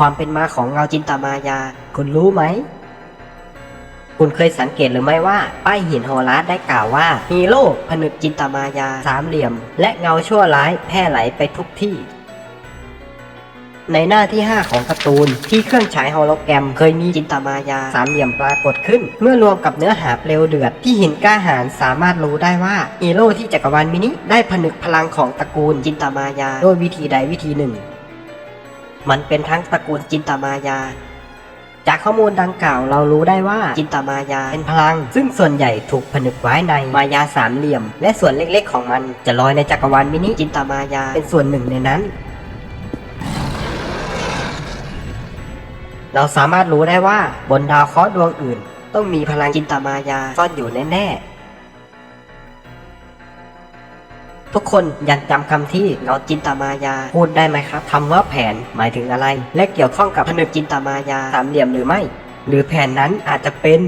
ความเป็นมาของเงาจินตามายา คุณรู้ไหม คุณเคยสังเกตหรือไม่ว่า ป้ายหินโฮลัสได้กล่าวว่า ฮีโร่ผนึกจินตามายาสามเหลี่ยม และเงาชั่วร้ายแพร่ไหลไปทุกที่ ในหน้าที่ 5 ของการ์ตูน ที่เครื่องฉายโฮโลแกรม เคยมีจินตามายาสามเหลี่ยมปรากฏขึ้น เมื่อรวมกับเนื้อหาเปลวเดือดที่หินกล้าหาญสามารถรู้ได้ว่าฮีโร่ที่จักรวาลมินิได้ผนึกพลังของตระกูลจินตามายา โดยวิธีใดวิธีหนึ่ง มันเป็นทั้งตระกูลจินตามายา จากข้อมูลดังกล่าวเรารู้ได้ว่าจินตามายาเป็นพลัง ซึ่งส่วนใหญ่ถูกผนึกไว้ในมายาสามเหลี่ยม และส่วนเล็กๆ ของมันจะลอยในจักรวาลมินิจินตามายาเป็นส่วนหนึ่งในนั้นเราสามารถรู้ได้ว่าบนดาวเคราะห์ดวงอื่น ต้องมีพลังจินตามายาซ่อนอยู่แน่ๆ ทุกคนยังจำคำที่เงาจินตามายา พูดได้ไหมครับคำว่าแผนหมายถึงอะไร และเกี่ยวข้องกับผนึกจินตามายาสามเหลี่ยมหรือไม่ หรือแผนนั้นอาจจะเป็น